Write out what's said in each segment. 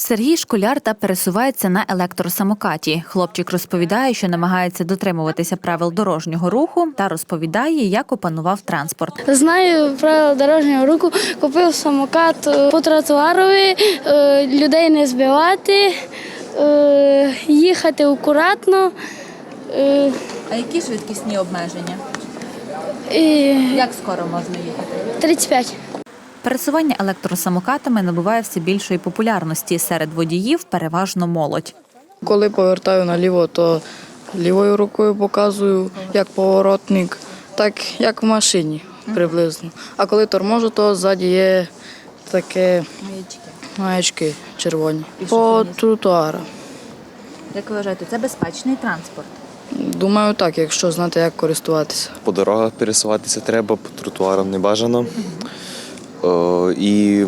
Сергій школяр та пересувається на електросамокаті. Хлопчик розповідає, що намагається дотримуватися правил дорожнього руху та розповідає, як опанував транспорт. Знаю правила дорожнього руху, купив самокат е, по тротуарові, е, людей не збивати, е, їхати акуратно. А які швидкісні обмеження? І Як скоро можна їхати? 35. Пересування електросамокатами набуває все більшої популярності серед водіїв, переважно молодь. Коли повертаю наліво, то лівою рукою показую як поворотник, так як в машині приблизно. А коли торможу, то ззаді є таке маячки червоні. По тротуару. Як ви вважаєте, це безпечний транспорт? Думаю, так, якщо знати, як користуватися. По дорогах пересуватися треба, по тротуарам не бажано. О, і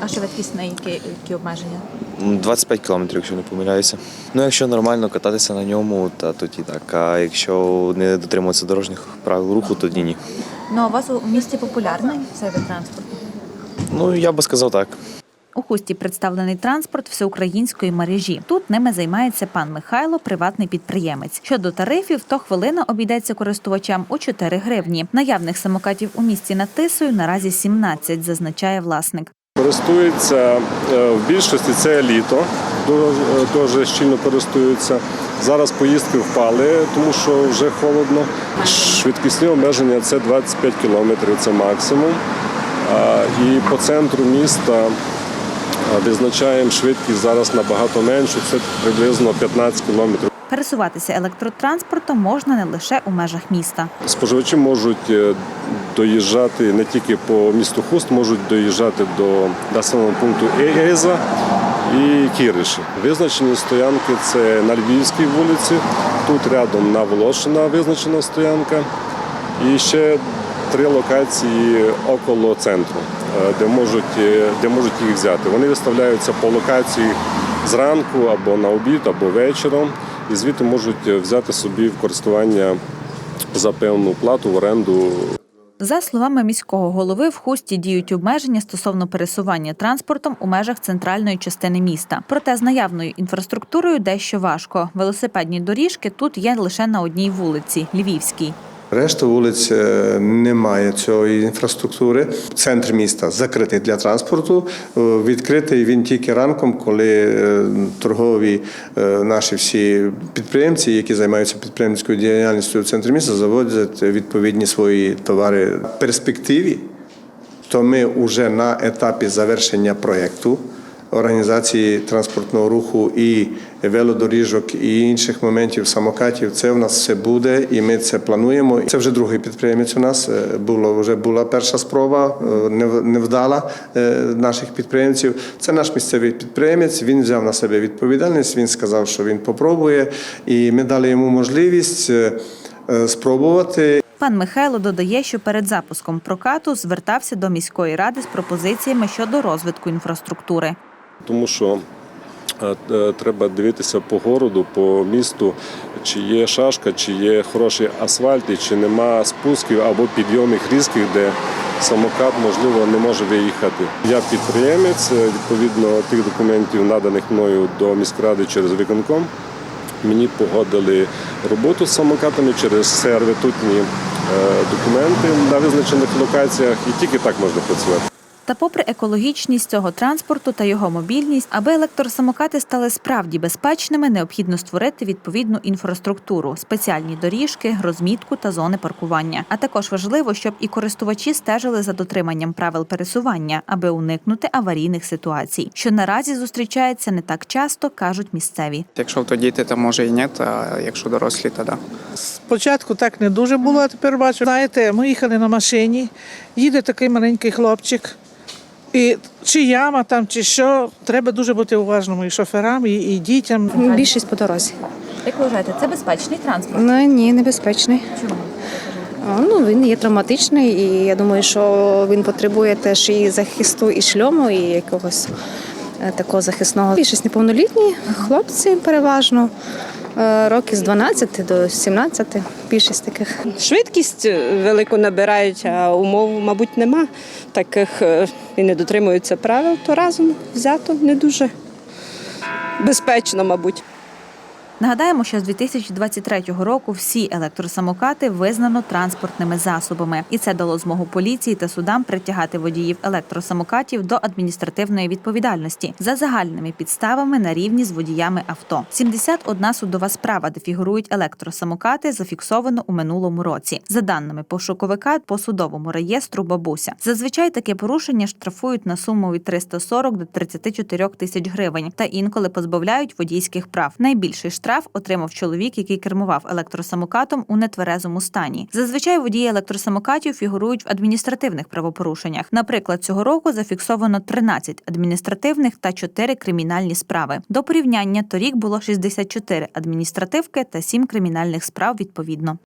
А швидкісні які, які обмеження? 25 кілометрів, якщо не помиляюся. Ну, якщо нормально кататися на ньому, то тоді так. А якщо не дотримуватися дорожніх правил руху, тоді ні. Ну а у вас у місті популярний цей вид транспорту? Ну, я би сказав так. У хусті представлений транспорт всеукраїнської мережі. Тут ними займається пан Михайло, приватний підприємець. Щодо тарифів, то хвилина обійдеться користувачам у 4 гривні. Наявних самокатів у місті над Тисою наразі 17, зазначає власник. Користуються е, в більшості це літо, дуже, щільно користуються. Зараз поїздки впали, тому що вже холодно. Швидкісні обмеження це 25 кілометрів, це максимум. І по центру міста визначаємо швидкість зараз набагато меншу, це приблизно 15 кілометрів. Пересуватися електротранспортом можна не лише у межах міста. Споживачі можуть е, доїжджати не тільки по місту Хуст, можуть доїжджати до населеного пункту Еза і Кіриші. Визначені стоянки це на Львівській вулиці, тут рядом на Волошина визначена стоянка. І ще три локації около центру, де можуть, е, де можуть їх взяти. Вони виставляються по локації зранку або на обід, або вечором, і звідти можуть взяти собі в користування за певну плату в оренду За словами міського голови, в хусті діють обмеження стосовно пересування транспортом у межах центральної частини міста. Проте з наявною інфраструктурою дещо важко. Велосипедні доріжки тут є лише на одній вулиці Львівській. Решта вулиць е, немає цієї інфраструктури. Центр міста закритий для транспорту. Е, Відкритий він тільки ранком, коли е, торгові наші всі підприємці, які займаються підприємницькою діяльністю в центрі міста, заводять відповідні свої товари в перспективі. То ми вже на етапі завершення проєкту організації транспортного руху і велодоріжок, і інших моментів самокатів. Це в нас все буде, і ми це плануємо. Це вже другий підприємець. У нас було вже була перша спроба, нев- невдала наших підприємців. Це наш місцевий підприємець. Він взяв на себе відповідальність. Він сказав, що він попробує, і ми дали йому можливість спробувати. Пан Михайло додає, що перед запуском прокату звертався до міської ради з пропозиціями щодо розвитку інфраструктури. Тому що е, е, треба дивитися по городу, по місту, чи є шашка, чи є хороший асфальт, і чи нема спусків або підйомів різких, де самокат можливо не може виїхати. Я підприємець, е, відповідно тих документів, наданих мною до міськради через виконком. Мені погодили роботу з самокатами через сервітутні документи на визначених локаціях, і тільки так можна працювати. Та попри екологічність цього транспорту та його мобільність, аби електросамокати стали справді безпечними, необхідно створити відповідну інфраструктуру, спеціальні доріжки, розмітку та зони паркування. А також важливо, щоб і користувачі стежили за дотриманням правил пересування, аби уникнути аварійних ситуацій, що наразі зустрічається не так часто, кажуть місцеві. Якщо то діти, то може і ні, а якщо дорослі, то да. Спочатку так не дуже було, а тепер бачу. Знаєте, ми їхали на машині, їде такий маленький хлопчик. І чи яма там, чи що, треба дуже бути уважним і шоферам, і, і дітям. Більшість по дорозі. Як ви вважаєте, це безпечний транспорт? Ну ні, небезпечний. Чому? А, Ну він є травматичний, і я думаю, що він потребує теж і захисту, і шльому, і якогось е, такого захисного. Більшість неповнолітні хлопці переважно. Е, Роки з 12 до 17, більшість таких. Швидкість е, велику набирають, а умов, мабуть, нема таких е, і не дотримуються правил, то разом взято не дуже безпечно, мабуть. Нагадаємо, що з 2023 року всі електросамокати визнано транспортними засобами, і це дало змогу поліції та судам притягати водіїв електросамокатів до адміністративної відповідальності за загальними підставами на рівні з водіями авто. 71 судова справа, де фігурують електросамокати, зафіксовано у минулому році. За даними пошуковика по судовому реєстру бабуся. Зазвичай таке порушення штрафують на суму від 340 до 34 тисяч гривень та інколи позбавляють водійських прав. Найбільший штраф отримав чоловік, який кермував електросамокатом у нетверезому стані. Зазвичай водії електросамокатів фігурують в адміністративних правопорушеннях. Наприклад, цього року зафіксовано 13 адміністративних та 4 кримінальні справи. До порівняння торік було 64 адміністративки та 7 кримінальних справ відповідно.